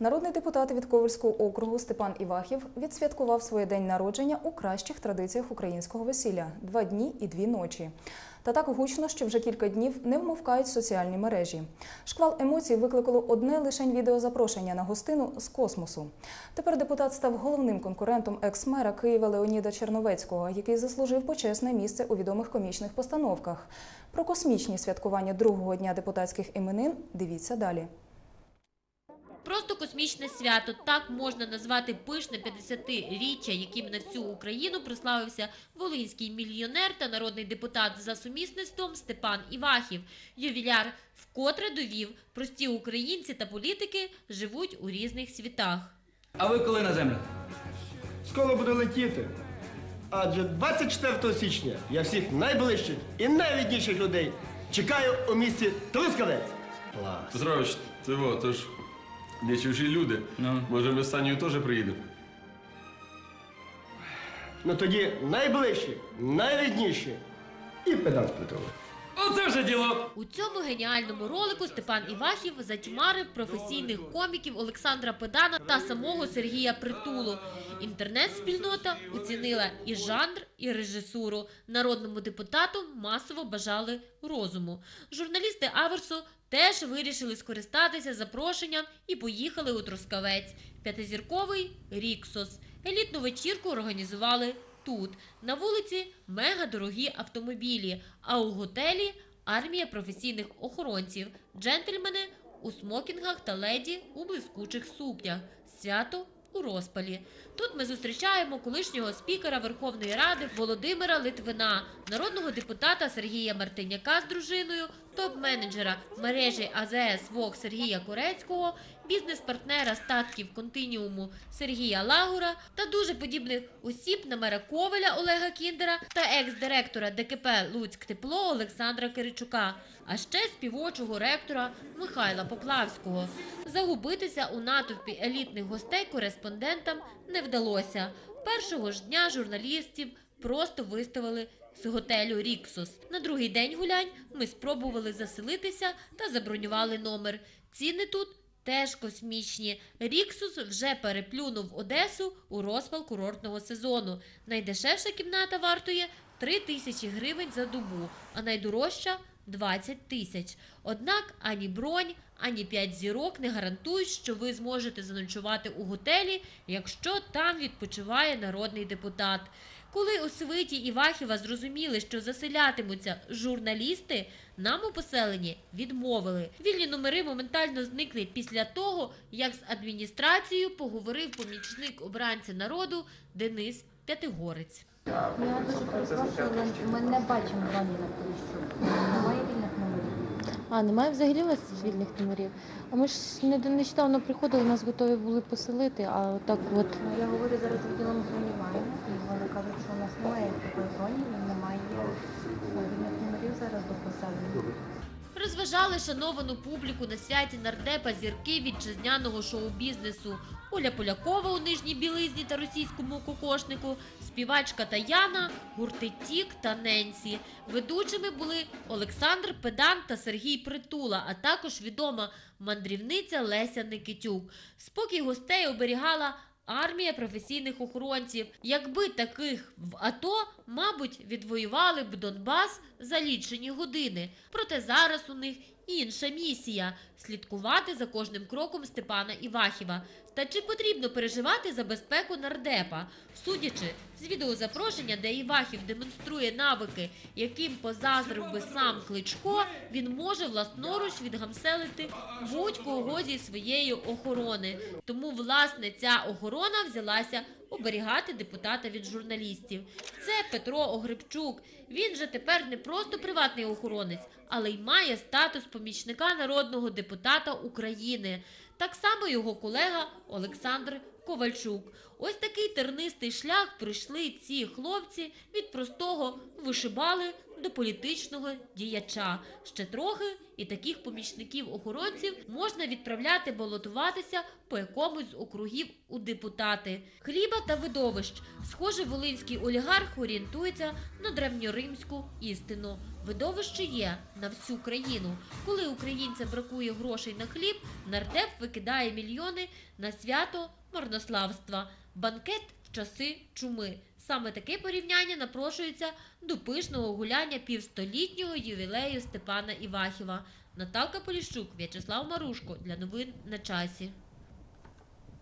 Народний депутат від Ковальського округу Степан Івахів відсвяткував своє день народження у кращих традиціях українського весілля два дні і дві ночі. Та так гучно, що вже кілька днів не вмовкають соціальні мережі. Шквал емоцій викликало одне лишень відеозапрошення на гостину з космосу. Тепер депутат став головним конкурентом екс-мера Києва Леоніда Черновецького, який заслужив почесне місце у відомих комічних постановках. Про космічні святкування другого дня депутатських іменин дивіться далі. Просто космічне свято. Так можна назвати пишне 50-річчя, яким на всю Україну прославився волинський мільйонер та народний депутат за сумісництвом Степан Івахів. Ювіляр вкотре довів, прості українці та політики живуть у різних світах. А ви коли на землю? Скоро буду летіти. Адже 24 січня я всіх найближчих і найрідніших людей чекаю у місті Трускавець. Клас. Петрович, ти во, то ж не чужі люди. Ну. Може, ми з Санєю теж приїдемо? Ну тоді найближчі, найрідніші і педант Петрович. Оце вже діло. У цьому геніальному ролику Степан Івахів затьмарив професійних коміків Олександра Педана та самого Сергія Притулу. Інтернет-спільнота оцінила і жанр, і режисуру. Народному депутату масово бажали розуму. Журналісти Аверсу теж вирішили скористатися запрошенням і поїхали у Трускавець. П'ятизірковий Ріксос. Елітну вечірку організували тут. На вулиці мегадорогі автомобілі, а у готелі армія професійних охоронців, джентльмени у смокінгах та леді у блискучих сукнях. Свято у розпалі. Тут ми зустрічаємо колишнього спікера Верховної Ради Володимира Литвина, народного депутата Сергія Мартиняка з дружиною, топ-менеджера мережі АЗС ВОК Сергія Корецького, бізнес-партнера статків континіуму Сергія Лагура та дуже подібних осіб на мера Коваля Олега Кіндера та екс-директора ДКП Луцьк Тепло Олександра Киричука, а ще співочого ректора Михайла Поплавського. Загубитися у натовпі елітних гостей кореспондентам не вдалося. Першого ж дня журналістів просто виставили з готелю Ріксос. На другий день гулянь ми спробували заселитися та забронювали номер. Ціни тут теж космічні. Ріксус вже переплюнув Одесу у розпал курортного сезону. Найдешевша кімната вартує 3 тисячі гривень за добу, а найдорожча 20 тисяч. Однак ані бронь, ані 5 зірок не гарантують, що ви зможете заночувати у готелі, якщо там відпочиває народний депутат. Коли у свиті Івахіва зрозуміли, що заселятимуться журналісти, нам у поселенні відмовили. Вільні номери моментально зникли після того, як з адміністрацією поговорив помічник обранця народу Денис П'ятигорець. Я дуже перепрошую, але ми не бачимо броні на Поліщук. Немає вільних номерів. А, немає взагалі у вас вільних номерів. А ми ж не- нещодавно приходили, нас готові були поселити, а так от. Ну, я говорю зараз з відділом маємо, і вони кажуть, що у нас немає такої зоні, і немає вільних номерів зараз до поселення. Розважали шановану публіку на святі нардепа зірки вітчизняного шоу-бізнесу Оля Полякова у нижній білизні та російському кокошнику, співачка Таяна, гурти Тік та Ненсі. Ведучими були Олександр Педан та Сергій Притула, а також відома мандрівниця Леся Никитюк. Спокій гостей оберігала армія професійних охоронців. Якби таких в АТО, мабуть, відвоювали б Донбас за лічені години. Проте зараз у них інша місія слідкувати за кожним кроком Степана Івахіва. Та чи потрібно переживати за безпеку нардепа? Судячи з відеозапрошення, де Івахів демонструє навики, яким позаздрив би сам Кличко, він може власноруч відгамселити будь-кого зі своєї охорони. Тому, власне, ця охорона взялася оберігати депутата від журналістів. Це Петро Огребчук. Він же тепер не просто приватний охоронець, але й має статус помічника народного депутата України. Так само його колега Олександр Ковальчук. Ось такий тернистий шлях пройшли ці хлопці від простого вишибали до політичного діяча. Ще трохи і таких помічників-охоронців можна відправляти балотуватися по якомусь з округів у депутати. Хліба та видовищ. Схоже, волинський олігарх орієнтується на древньоримську істину. Видовище є на всю країну. Коли українцям бракує грошей на хліб, нардеп викидає мільйони на свято марнославства. Банкет в часи чуми. Саме таке порівняння напрошується до пишного гуляння півстолітнього ювілею Степана Івахіва. Наталка Поліщук, В'ячеслав Марушко для новин на часі.